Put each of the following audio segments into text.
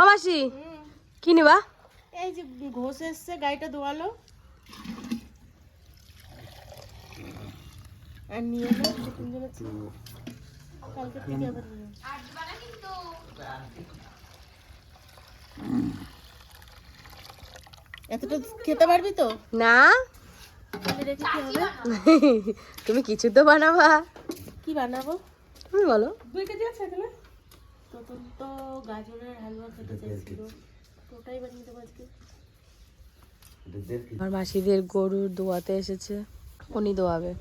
ও মাসি কি নিবা? এই যে ঘোষ এসছে গাড়িটা দোয়ালো। আর নিয়ে এলো দু কালকে থেকে আবার নিয়ে এতটা খেতে পারবি তো? না। তুমি কিছু তো বানাবা। কি বানাবো? তুমি বলো। দুই কেজি আছে এখানে। তোতন তো গাজরের হালুয়া খেতে চাইছিল। ওটাই বানিয়ে দেবো আজকে। আমার মাসিদের গরুর দোয়াতে এসেছে উনি দোয়াবে।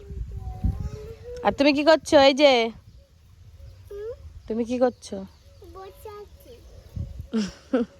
আর তুমি কি করছ এই যে? তুমি কি করছ?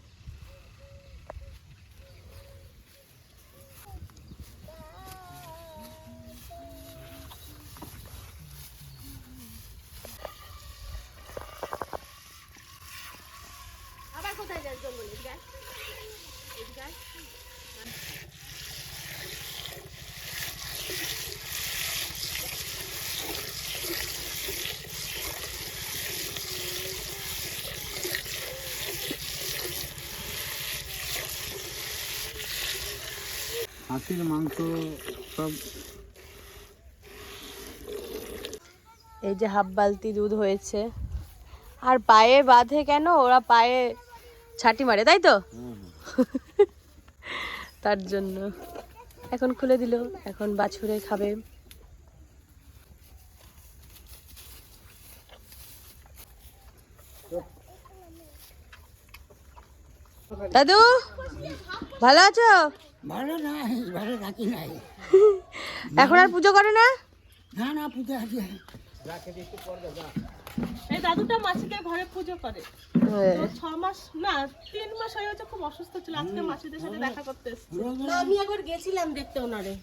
হাতির মাংস সব এই যে হাফ বালতি দুধ হয়েছে। আর পায়ে বাঁধে কেন? ওরা পায়ে ছাটি মারে, তাই তো? তার জন্য। এখন খুলে দিল, এখন বাছুরে খাবে। দাদু, ভালো আছো? ভালো নাই ভালো রাখি নাই। এখন আর পুজো করে না? না না পূজা আছে। এই দাদুটা মাসিদের ঘরে পুজো করে। হ্যাঁ। ছ মাস না তিন মাস হয়ে গেছে খুব অসুস্থ ছিল। আজকে মাসিদের সাথে দেখা করতে আমি একবার গেছিলাম দেখতে ওনারে।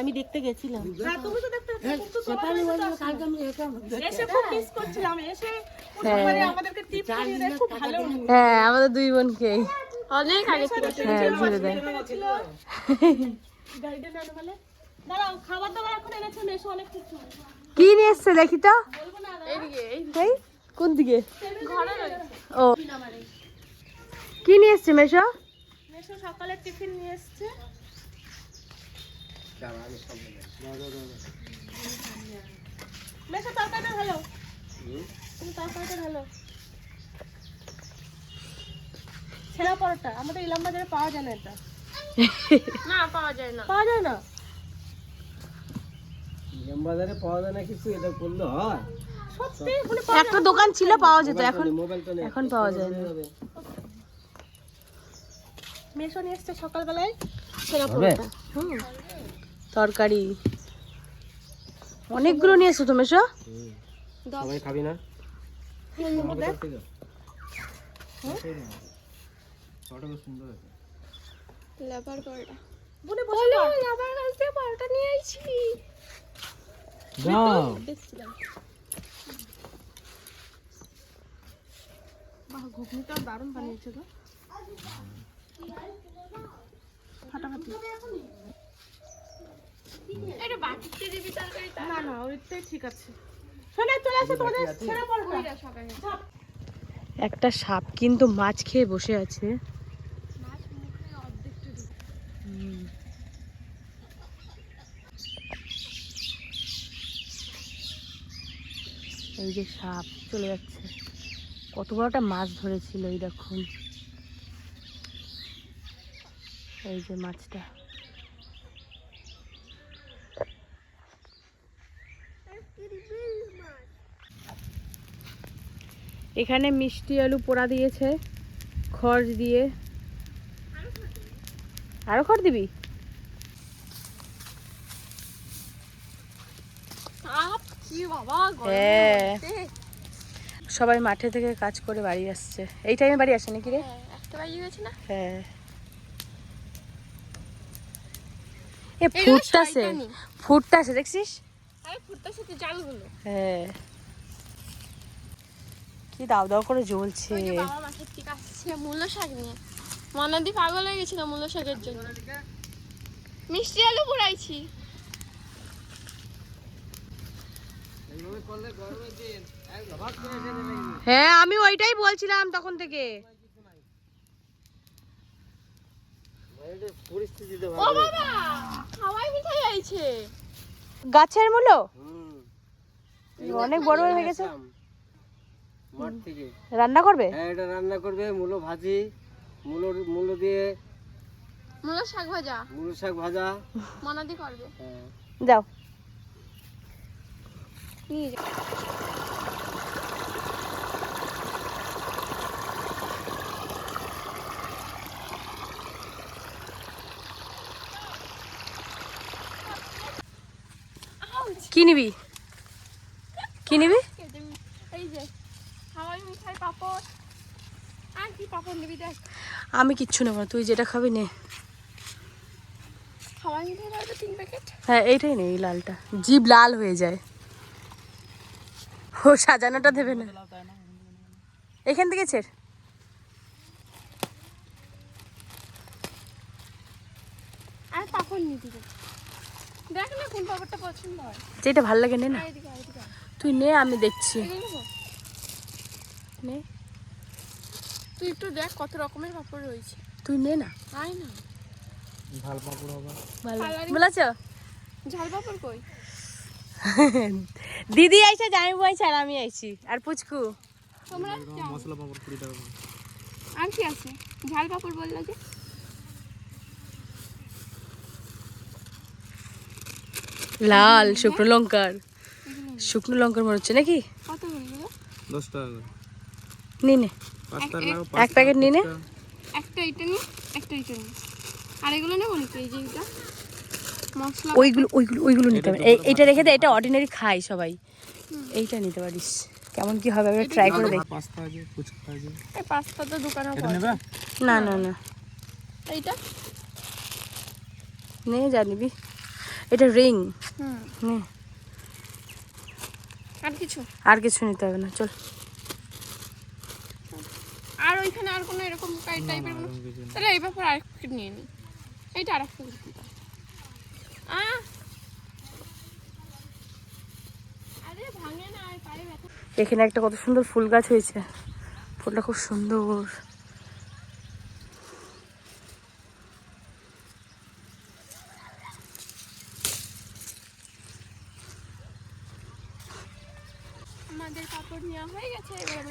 আমি দেখতে গেছিলাম। হ্যাঁ তুমি তো দেখতে। এসে খুব মিস করছিলাম এসে মানে আমাদেরকে টিপ দিয়ে খুব ভালো হ্যাঁ আমাদের দুই বোনকে অনেক আগে থেকে হ্যাঁ ঘুরে দেয় দাঁড়াও খাবার দাবার এখন এনেছে এসে অনেক কিছু কি নিয়ে এসছে দেখি তো? এই কোন দিকে ও। কি নিয়ে এসছে মেশো? মেশো সকালে টিফিন নিয়ে এসছে। মেশো তরকারিটা ভালো? তুমি তরকারিটা ভালো? ছেঁড়া পরোটা আমাদের ইলাম বাজারে পাওয়া যায় না এটা। না পাওয়া যায় না। পাওয়া যায় না? বাজারে পাওয়া যায় না কিছু এটা করলে হয়। সত্যি মানে পাওয়া একটা দোকান ছিল পাওয়া যেত এখন এখন পাওয়া যায় না। মেশো নিয়ে এসছে সকালবেলায়। ছেঁড়া পরোটা হুম। তরকারি। অনেকগুলো নিয়ে এসছো তো মেশো? সবাই খাবি না? বুনে বসে আমার কাছ থেকে পরোটা নিয়ে আইছি। যাও। বাহ ঘুগনিটা দারুণ বানিয়েছে গো। ফাটাফাটি। না না ওইটাই ঠিক আছে। শোনা চলে আসো তোমাদের ছেড়ে পড়ো একটা সাপ কিন্তু মাছ খেয়ে বসে আছে। এই যে সাপ চলে যাচ্ছে। কত বড় একটা মাছ ধরেছিল, এই দেখুন। এই যে মাছটা। এখানে মিষ্টি আলু পোড়া দিয়েছে, খড় দিয়ে। আরও খড় দিবি? হ্যাঁ। সবাই মাঠে থেকে কাজ করে বাড়ি আসছে। এই টাইমে বাড়ি আসে নাকি রে? হ্যাঁ এ ফুটতাছে ফুটতাছে দেখছিস? হ্যাঁ। কি দাও দাও করে জ্বলছে। বাবা আসছে মূল্য শাক নিয়ে। মনাদি পাগল হয়ে গেছিল মূল্য শাকের জন্য। মিষ্টি আলু পুড়াইছি। হ্যাঁ আমি ওইটাই বলছিলাম তখন থেকে। আমাদের পরিস্থিতি ও বাবা হাওয়াই মিঠাই আইছে গাছের মূলো? অনেক বড় হয়ে গেছে। আসলাম মাঠ থেকে। রান্না করবে? হ্যাঁ এটা রান্না করবে মূলো ভাজি মূলো মূলো দিয়ে। মূলো শাক ভাজা। মূলো শাক ভাজা। মনাদি করবে। হ্যাঁ। যাও। নিয়ে যা কি নিবি? কি নিবি? এই যে হাওয়াই মিঠাই পাপড়। আর কি পাপড় নিবি দেখ। আমি কিচ্ছু নেব না তুই যেটা খাবি নে। হাওয়াই মিঠাই তিন প্যাকেট? হ্যাঁ এইটাই নে এই লালটা। জিভ লাল হয়ে যায়। ও সাজানোটা দেবে না। এখান থেকে ছেড়। আর পাপড় নিয়ে দিবে। দেখ না কোন পাপড়টা পছন্দ হয়। যেটা ভালো লাগে নে না। তুই নে আমি দেখছি। নে। তুই একটু দেখ কত রকমের পাপড় রয়েছে। তুই নে না। আয় না। ঝাল পাপড় হবে। ভালো। বলেছ? ঝাল পাপড় কই? দিদি আইছে জামাইবু আইছে আর আমি আইছি। আর পুচকু? তোমরা মশলা পাপড় কুড়ি টাকা আর কি আছে? ঝাল পাপড় বলল যে। লাল শুকনো লঙ্কার। শুকনো লঙ্কার মনে হচ্ছে নাকি? কত বলল দশ টাকা করে। নে এক- প্যাকেট নি নে। একটা এটা নি একটা এটা নি। আর এগুলো নেব নাকি এই যে এটা ওইগুলো ওইগুলো ওইগুলো নিতে হবে। এইটা রেখে দে এটা অর্ডিনারি খাই সবাই। এইটা নিতে পারিস। কেমন কি হবে আমি ট্রাই করে দেখি। পাস্তা আছে ফুচকা আছে। এই পাঁচটা তো দোকানে এটা পাওয়া যায়। না না না। এইটা? নে জানিবি এটা রিং হুম। নে। আর কিছু? আর কিছু নিতে হবে না চল। আর ওইখানে আর কোনো এরকম টাইপের কোনো? তাহলে এই ব্যাপারে আরেক প্যাকেট নিয়ে নিই এইটা আরেক এখানে একটা কত সুন্দর ফুল গাছ হয়েছে। ফুলটা খুব সুন্দর।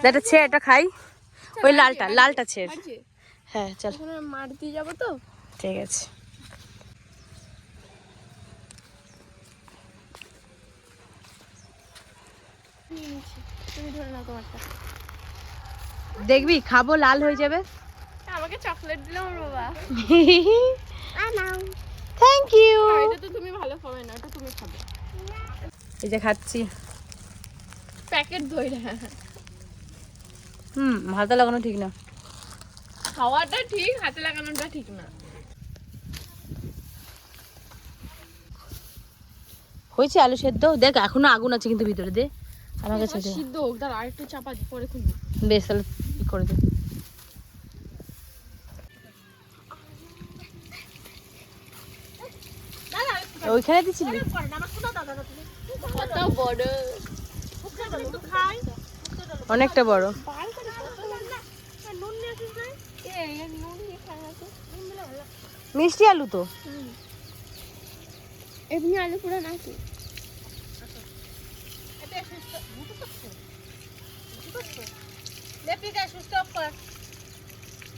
এটা ছেড় এটা খাই। ওই লালটা লালটা বাড়ি হ্যাঁ চল। মাঠ দিয়ে যাব তো? ঠিক আছে নিয়ে নিচ্ছি তুমি ধরে নাও তোমারটা দেখবি খাব লাল হয়ে যাবে। আমাকে চকলেট দিলে আমার বাবা। থ্যাংক ইউ এটা তো তুমি ভালো খাবে না এটা তুমি খাবে। এই যে খাচ্ছি। প্যাকেট ধরে হুম হাতে লাগানো ঠিক না। খাওয়াটা ঠিক হাতে লাগানোটা ঠিক না। হয়েছে আলু সেদ্ধ? দেখ এখনও আগুন আছে কিন্তু ভিতরে দে। আমার কাছে সিদ্ধ হোক তার আরেকটু চাপা দি পরে খুলবো। বেশ তাহলে ই করে দে। ওইখানে দিছিলি? বড়। অনেকটা বড়। মিষ্টি আলু তো। এমনি আলু পুরো নাকি?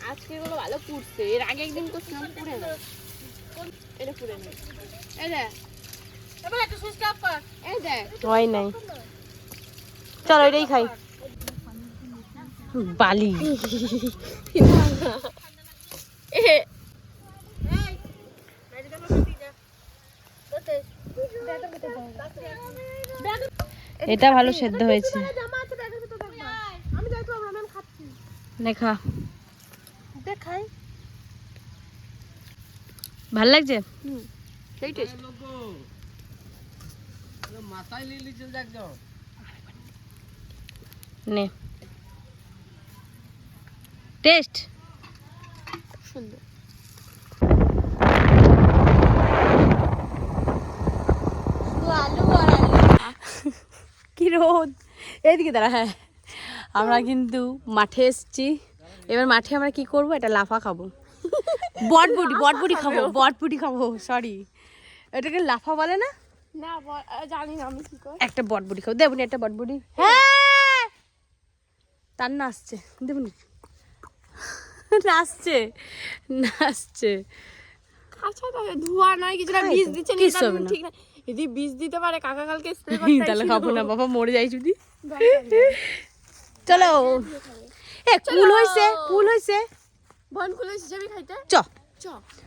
আজকে এগুলো ভালো পুড়ছে এর আগে একদিন করছিলাম পুড়ে না এটা পুড়ে নেই এই দেখ এই দেখ হয় নাই চল ওইটাই খাই বালি এটা ভালো সেদ্ধ হয়েছে আমি যাই তো আমরা খাচ্ছি দেখা। দেখাই। ভালো লাগছে? সেই টেস্ট মাথায় লিলি চল দেখ নে টেস্ট সুন্দর কি রোদ। এইদিকে দাঁড়া হ্যাঁ। আমরা কিন্তু মাঠে এসেছি। এবার মাঠে আমরা কি করব? এটা লাফা খাব। বটবুটি বটবুটি খাব বটবুটি খাব সরি এটাকে লাফা বলে না? না জানি না আমি কি কর। একটা বটবুটি খাব। দেবনি একটা বটবুটি হ্যাঁ! তার নাচছে দেবনি নাচছে নাচছে আচ্ছা তাহলে ধোয়া নয় কিছু না বীজ দিচ্ছে না। ঠিক না। যদি বীজ দিতে পারে কাকা কালকে স্প্রে করতে তাহলে খাব না বাবা মরে যাই যদি। চলো। এ কুল হইছে কুল হইছে। বন কুলে হিসাবে খাইতে? চ। চ।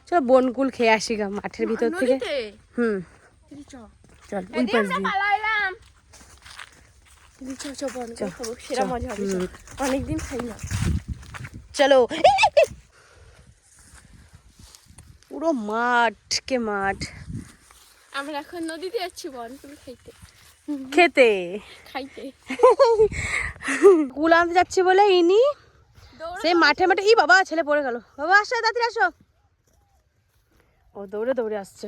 চলো বনকুল খেয়ে আসি গা মাঠের ভিতর থেকে। হুম। চল ওই পাশ দিয়ে। বন কুল। অনেকদিন খাই না। চলো। পুরো মাঠ কে মাঠ। আমরা এখন নদীতে যাচ্ছি বন কুল খাইতে। খেতে। খাইতে। কুল আনতে যাচ্ছি বলে ইনি। সেই মাঠে মাঠে ই বাবা ছেলে পড়ে গেল। বাবা আসো তাড়াতাড়ি আসো। ও দৌড়ে দৌড়ে আসছে।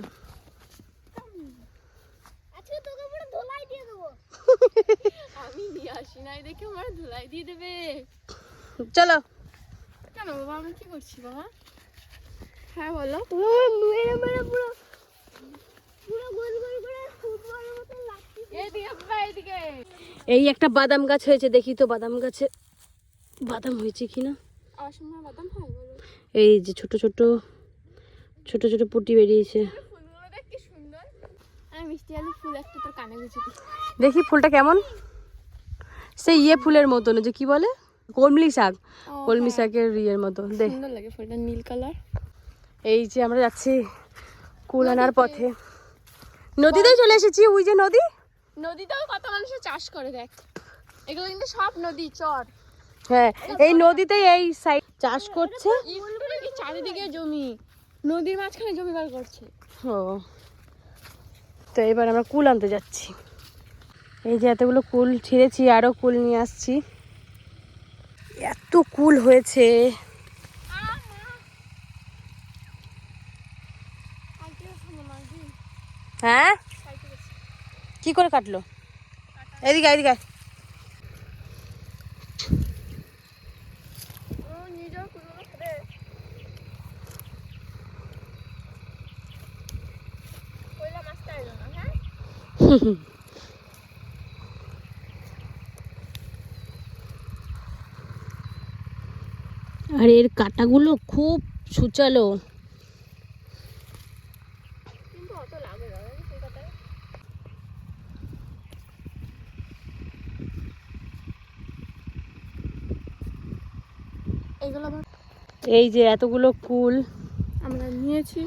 দেবো। আমি নিয়ে আসি নাই দেখে আমার ধুলাই দিয়ে দেবে। চলো। কেন বাবা আমি কি করছি বাবা? হ্যাঁ বলো। এদিকে এই একটা বাদাম গাছ হয়েছে দেখি তো বাদাম গাছে বাদাম হয়েছে কিনা। এই যে ছোট ছোট ছোট ছোট পুটি বেরিয়েছে। দেখ ফুলটা কেমন? সেই ইয়ে ফুলের মতন যে কি বলে? কলমি শাক। কলমি শাকের ইয়ের মতো দেখ লাগে ফুলটা নীল কালার। এই যে আমরা যাচ্ছি কুল আনার পথে। নদীতেই চলে এসেছি ওই যে নদী। নদীতেও কত মানুষের চাষ করে দেখ। এগুলো কিন্তু সব নদী চর। হ্যাঁ এই নদীতেই এই সাইড চাষ করছে। চারিদিকে জমি? নদীর মাঝখানে জমি বার করছে। ও। তো এবার আমরা কুল আনতে যাচ্ছি। এই যে এতগুলো কুল ছিঁড়েছি আরও কুল নিয়ে আসছি। এত কুল হয়েছে। হ্যাঁ? কি করে কাটলো? এদিকে এদিকে। আর এর কাটাগুলো খুব সুচালো কিন্তু অত লাগে না জানিস এই কথায় এগুলো আবার এই যে এতগুলো কুল। আমরা নিয়েছি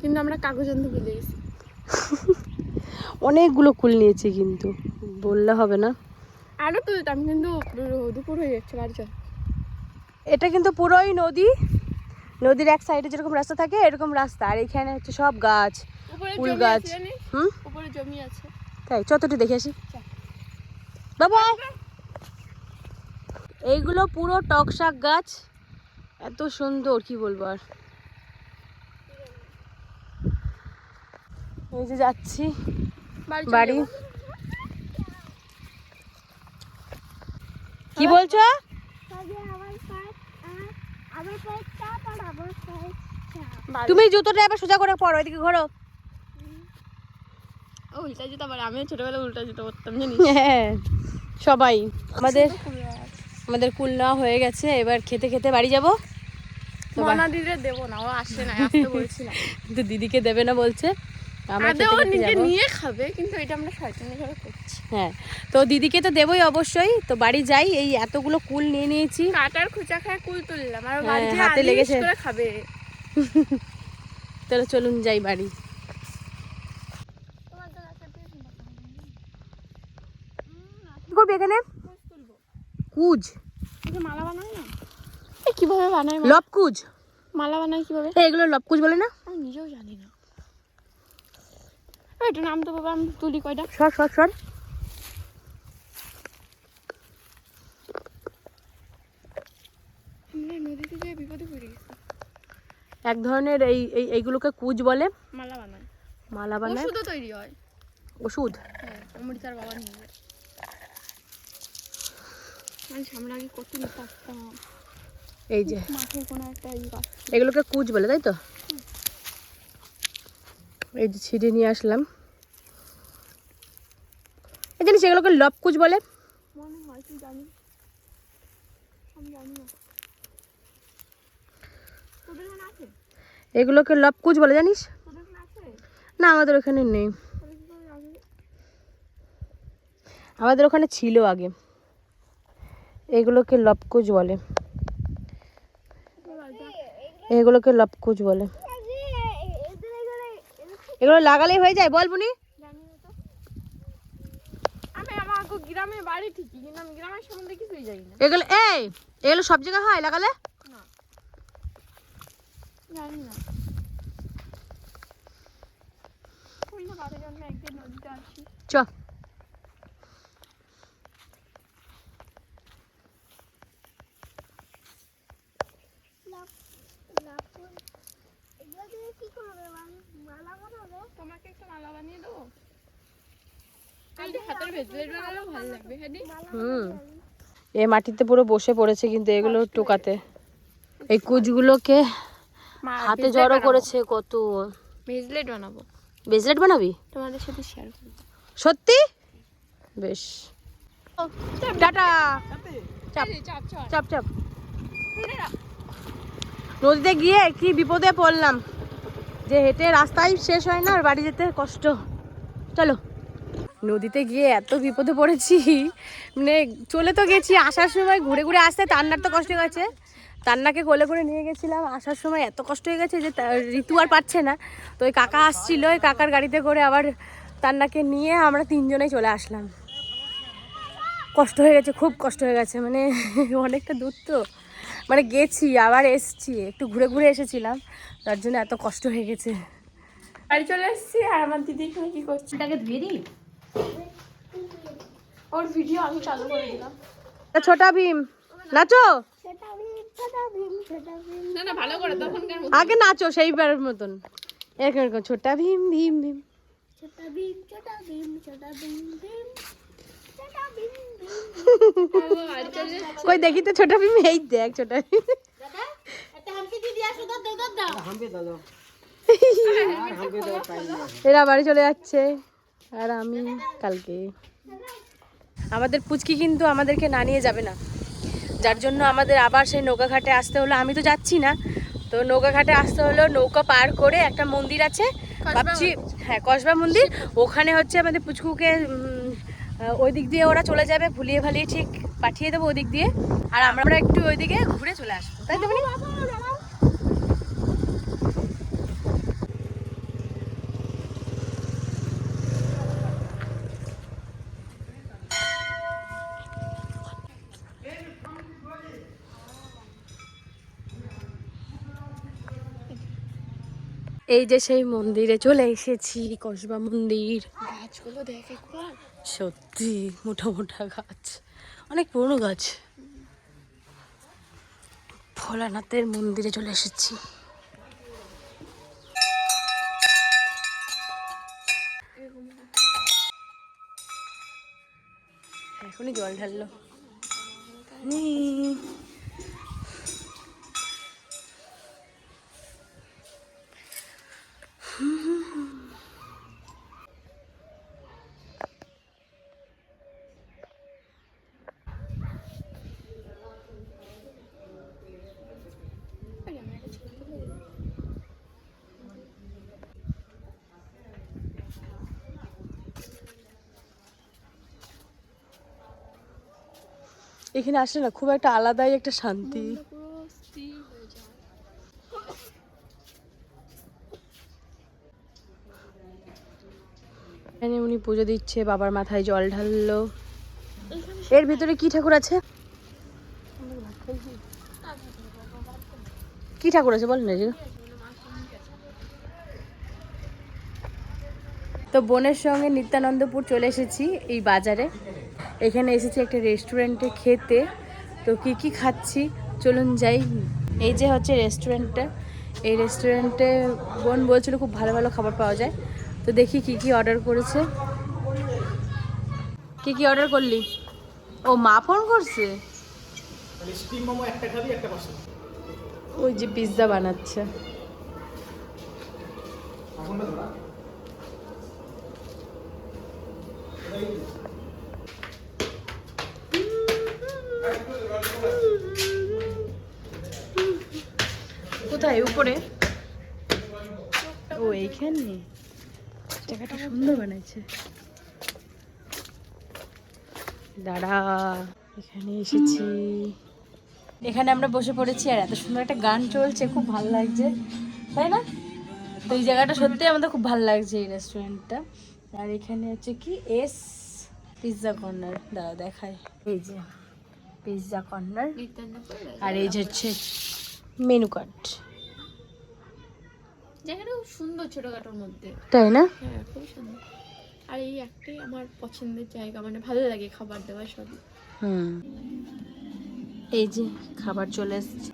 কিন্তু আমরা কাগজ আনতে ভুলে গেছি। অনেকগুলো কুল নিয়েছি কিন্তু বললে হবে না। আরও তো দিতাম কিন্তু দুপুর হয়ে যাচ্ছে বাড়ি চল। এটা কিন্তু পুরোই নদী। নদীর এক সাইডে যেরকম রাস্তা থাকে এরকম রাস্তা। আর এখানে হচ্ছে সব গাছ ফুল গাছ। হুম? উপরে জমি আছে। তাই চতটি দেখে আসি। বাবা! এইগুলো পুরো টক শাক গাছ। এত সুন্দর কি বলব আর? এই যে যাচ্ছি বাড়ি কি বলছো? তুমি জুতোটা এবার সোজা করে পড়ো এদিকে ঘোরো। উল্টা জুতো পারে। আমিও ছোটবেলায় উল্টা জুতো করতাম জানিস? হ্যাঁ সবাই। আমাদের আমাদের কুল নেওয়া হয়ে গেছে এবার খেতে খেতে বাড়ি যাব। দিদিরে দেবো না ও আসে না আসতে বলছিলাম কিন্তু দিদিকে দেবে না বলছে। আমরা আদৌ খেতে ও খেতে নিজে যাব। নিয়ে খাবে কিন্তু এটা আমরা করছি। হ্যাঁ তো দিদিকে তো দেবই অবশ্যই। তো বাড়ি যাই এই এতগুলো কুল নিয়ে নিয়েছি। কাটার খুচা খায় কুল তুললাম আর হ্যাঁ, বাড়িতে হাতে লেগেছে। খাবে। তাহলে চলুন যাই বাড়ি। এখানে? কুজ। মালা বানাই কীভাবে বানাই লবকুজ। মালা বানাই কীভাবে? এগুলো লবকুজ বলে না? আমি নিজেও জানি না। এটা নাম তো বাবা আমি তুলি কয়টা? সর সর সর নদীতে যেয়ে বিপদে পড়ে গেছি। এক ধরনের এই এই এইগুলোকে কুজ বলে। মালা বানাই মালা বানায়। ওষুধও তৈরি হয়। ওষুধ? হ্যাঁ অমৃতার বাবা নিয়ে যায়। মানে আমরা আগে কত নিতে আসতাম এই যে। এগুলোকে কুচ বলে তাই তো? এই যে ছিঁড়ে নিয়ে আসলাম। এই জানিস এগুলোকে লব কুচ বলে? এগুলোকে লব কুচ বলে জানিস? না আমাদের ওখানে নেই। আমাদের ওখানে ছিল আগে। এগুলোকে লবকুচ বলে। এগুলোকে লবকুচ বলে। এগুলো লাগালেই হয়ে যায় বল বুনি। গ্রামে বাড়ি ঠিকই কিন্তু আমি গ্রামের সম্বন্ধে কিছুই জানি না। এগুলো এই এগুলো সব জায়গায় হয় লাগালে? না। না। চ। তোমাকে একটা মালা বানিয়ে দেবো? হ্যাঁ এ মাটিতে পুরো বসে পড়েছে কিন্তু এগুলো টোকাতে। এই কুচগুলোকে হাতে জড়ো করেছে কত। ভেজলেট বানাবো। ব্রেসলেট বানাবি? তোমাদের সাথে শেয়ার করব। সত্যি? বেশ। টাটা। চাপ? চাপ। চাপ চাপ। চাপ নদীতে গিয়ে কি বিপদে পড়লাম? যে হেঁটে রাস্তায় শেষ হয় না, আর বাড়ি যেতে কষ্ট। চলো। নদীতে গিয়ে এত বিপদে পড়েছি মানে চলে তো গেছি, আসার সময় ঘুরে ঘুরে আসতে তান্নার তো কষ্ট গেছে। তান্নাকে কোলে করে নিয়ে গেছিলাম, আসার সময় এত কষ্ট হয়ে গেছে যে ঋতু আর পাচ্ছে না। তো ওই কাকা আসছিল, ওই কাকার গাড়িতে করে আবার তান্নাকে নিয়ে আমরা তিনজনেই চলে আসলাম। কষ্ট হয়ে গেছে, খুব কষ্ট হয়ে গেছে মানে অনেকটা দূর তো। মানে গেছি আবার এসছি একটু ঘুরে ঘুরে এসেছিলাম তার জন্য এত কষ্ট হয়ে গেছে। বাড়ি চলে এসেছি আর আমার দিদি এখানে কি করছে? এটাকে ধুয়ে দিই ওর ভিডিও আমি চালু করে দিলাম। ছোটা ভীম নাচো? না না ভালো করে তখনকার আগে নাচো সেইবারের মতন। এরকম এরকম ছোটা ভীম ভীম ভীম। বাড়ি চলে কই দেখি তো ছোটা ভীম এই দেখ ছোটা এরা বাড়ি চলে যাচ্ছে আর আমি কালকে। আমাদের পুচকি কিন্তু আমাদেরকে না নিয়ে যাবে না। যার জন্য আমাদের আবার সেই নৌকা ঘাটে আসতে হলো। আমি তো যাচ্ছি না। তো নৌকা ঘাটে আসতে হলো নৌকা পার করে একটা মন্দির আছে। ভাবছি হ্যাঁ কসবা মন্দির। ওখানে হচ্ছে আমাদের পুচকুকে ওই দিক দিয়ে ওরা চলে যাবে, ভুলিয়ে ভালিয়ে ঠিক পাঠিয়ে দেবো ওই দিক দিয়ে। আর আমরা একটু ওইদিকে ঘুরে চলে আসব, তাই তো এই যে সেই মন্দিরে চলে এসেছি কসবা মন্দির। গাছগুলো দেখ একবার। সত্যি মোটা মোটা গাছ। অনেক পুরনো গাছ। ভোলানাথের মন্দিরে চলে এসেছি। এখনই জল ঢাললো। এখানে আসলে না খুব একটা আলাদাই একটা শান্তি পুরো স্থির হয়ে যায় এখানে উনি পুজো দিচ্ছে বাবার মাথায় জল ঢাললো। এর ভিতরে কি ঠাকুর আছে? কি ঠাকুর আছে বল না তো বোনের সঙ্গে নিত্যানন্দপুর চলে এসেছি এই বাজারে। এখানে এসেছি একটা রেস্টুরেন্টে খেতে। তো কি কি খাচ্ছি? চলুন যাই। এই যে হচ্ছে রেস্টুরেন্টটা। এই রেস্টুরেন্টে বোন বলছিল খুব ভালো ভালো খাবার পাওয়া যায়। তো দেখি কি কি অর্ডার করেছে। কি কি অর্ডার করলি? ও মা ফোন করছে? ওই যে পিৎজা বানাচ্ছে। কোথায়? উপরে? ও এইখানে। জায়গাটা সুন্দর বানাইছে। দাঁড়া এখানে এসেছি। এখানে আমরা বসে পড়েছি আর এত সুন্দর একটা গান চলছে খুব ভালো লাগছে তাই না? তো এই জায়গাটা সত্যি আমাদের খুব ভালো লাগছে এই রেস্টুরেন্টটা আর এখানে হচ্ছে কি এস পিৎজা কর্নার দাঁড়া দেখায় এই যে পিৎজা কর্নার আর এই যে হচ্ছে মেনু কার্ড জায়গাটা খুব সুন্দর ছোটখাটোর মধ্যে। তাই না? হ্যাঁ খুব সুন্দর। আর এই একটাই আমার পছন্দের জায়গা মানে ভালো লাগে খাবার দাবার সবই। হুম। এই যে খাবার চলে এসছে।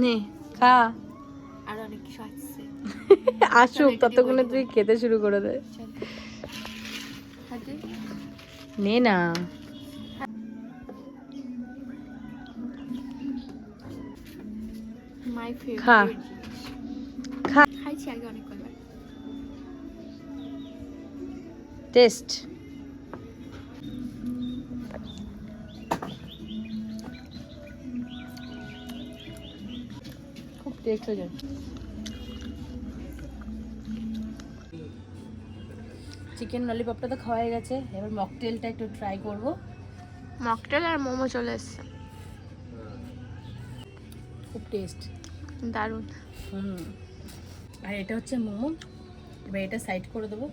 নে খা। আর অনেক কিছু আসছে আসুক ততক্ষণে তুই খেতে শুরু করে দে। নে না। খা। খা। খাইছি আগে অনেক টেস্ট। খুব টেস্ট হয়ে যায়। চিকেন ললিপপটা তো খাওয়াই গেছে। এবার মকটেলটা একটু ট্রাই করব। মকটেল আর মোমো চলে এসছে। খুব টেস্ট। দারুণ। হুম। আর এটা হচ্ছে মোমো। এবার এটা সাইড করে দেবো।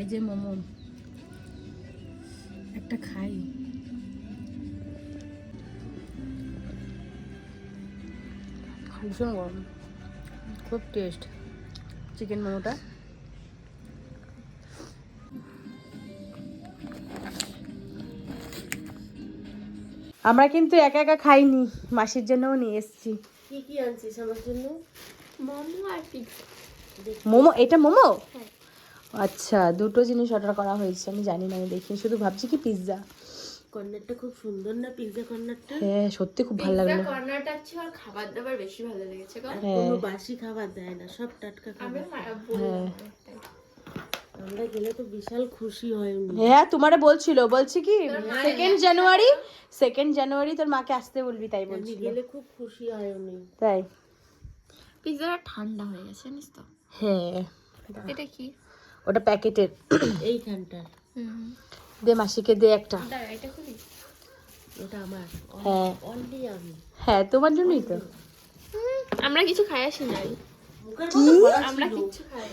এই যে মোমো। একটা খাই। ভীষণ গরম? খুব টেস্ট চিকেন মোমোটা? আমরা কিন্তু একা একা খাইনি মাসির জন্যও নিয়ে এসেছি। কি কি আনছিস আমার জন্য? মোমো আর পিৎজা মোমো? এটা মোমো? হ্যাঁ। আচ্ছা দুটো জিনিস অর্ডার করা হয়েছে আমি জানি না আমি দেখি শুধু ভাবছি কি পিৎজা কর্নারটা খুব সুন্দর না পিৎজা কর্নারটা? হ্যাঁ সত্যি খুব ভালো লাগল। কর্নারটা হচ্ছে আর খাবার দাবার বেশি ভালো লেগেছে আর হ্যাঁ। কোনো বাসি খাবার দেয় না সব টাটকা খাবার। হ্যাঁ। আমরা গেলে তো বিশাল খুশি হয় উনি। হ্যাঁ তোমারে বলছিল বলছি কি সেকেন্ড জানুয়ারি সেকেন্ড জানুয়ারি তোর মাকে আসতে বলবি তাই আমি বলছিল। গেলে খুব খুশি হয় উনি। তাই। পিৎজাটা ঠান্ডা হয়ে গেছে জানিস তো? হ্যাঁ। এটা কি? ওটা প্যাকেটের। এইখানটার। হুম। দে মাসিকে দে একটা। দাঁড়া এটা খুবই ওটা আমার। হ্যাঁ। আমি। হ্যাঁ তোমার জন্যই তো। আমরা কিছু খাই আসি নাই। আমরা খাই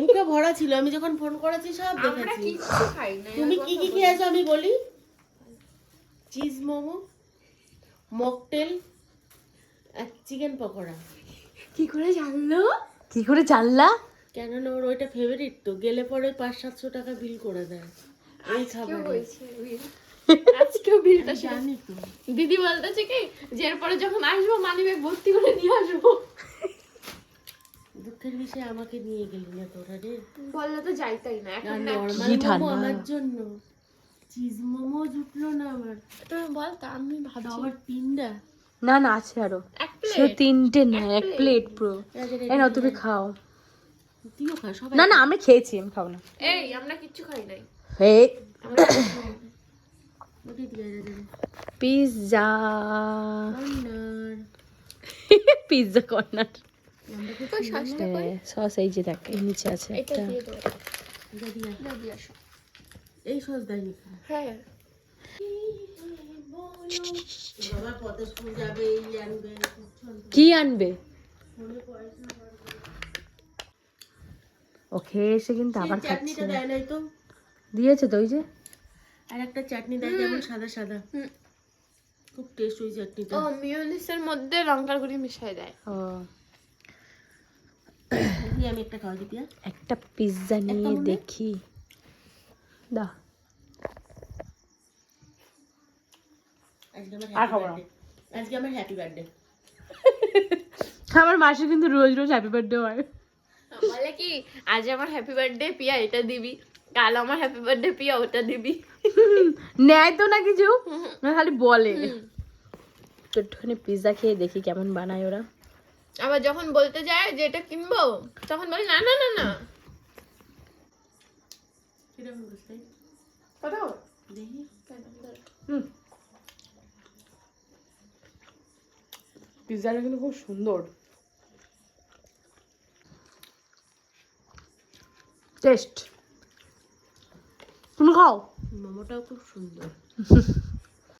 মুখে ভরা ছিল। আমি যখন ফোন করেছি সব দেখেছি। তুমি কি কি খেয়েছো আমি বলি? চিজ মোমো মকটেল আর চিকেন পকোড়া। কি করে জানলো? কি করে জানলা? কেননা ওর ওইটা ফেভারিট তো গেলে পরে পাঁচ সাতশো টাকা বিল করে দেয়। এই খাবার। আজকেও বিলটা জানি তো। দিদি বলতেছে কি যে এরপরে যখন আসব মানি ব্যাগ ভর্তি করে নিয়ে আসব। দুঃখের বিষয়ে আমাকে নিয়ে গেলি না তোরা রে। বললে তো যাইতাই না এখন না নর্মাল মোমো আমার জন্য। চিজ মোমো জুটলো না আমার। তুমি বল তা আমি ভাবছি। আবার তিনটা। না না আছে আরও। এক সে তিনটে না এক প্লেট পুরো এই নাও তুমি খাও। তুইও খা সবাই না না আমি খেয়েছি আমি খাব না। এই আমরা কিচ্ছু খাই নাই। Pizza pizza corner. কই সস এই যে দেখ এই নিচে আছে একটা। এই সস দেয়নি। হ্যাঁ। এই কি আনবে? ও খেয়ে এসে কিন্তু আবার খাচ্ছে। চাটনিটা দেয় নাই তো। দিয়েছে তো ওই যে। আর একটা চাটনি দেয় যেমন সাদা সাদা। হুম। খুব টেস্ট ওই চাটনিটা। ও মিওনিসের মধ্যে লঙ্কার গুঁড়ি মিশাই দেয়। ও। দিয়ে আমি একটা খাওয়া দিতি একটা পিৎজা নিয়ে দেখি। দা আজকে আমার আর হ্যাপি খাব না। আজকে আমার হ্যাপি বার্থডে আমার মাসি কিন্তু রোজ রোজ হ্যাপি বার্থডে হয়। কি? আজ আমার হ্যাপি বার্থডে পিয়া এটা দিবি। কাল আমার হ্যাপি বার্থডে পিয়া ওটা দিবি। নেয় তো না কিছু খালি বলে। তো একটুখানি পিৎজা খেয়ে দেখি কেমন বানায় ওরা। আবার যখন বলতে যায় যে এটা কিনবো তখন বলে না না না না। পিৎজাটা কিন্তু খুব সুন্দর। টেস্ট। তুমি খাও। মোমোটাও খুব সুন্দর।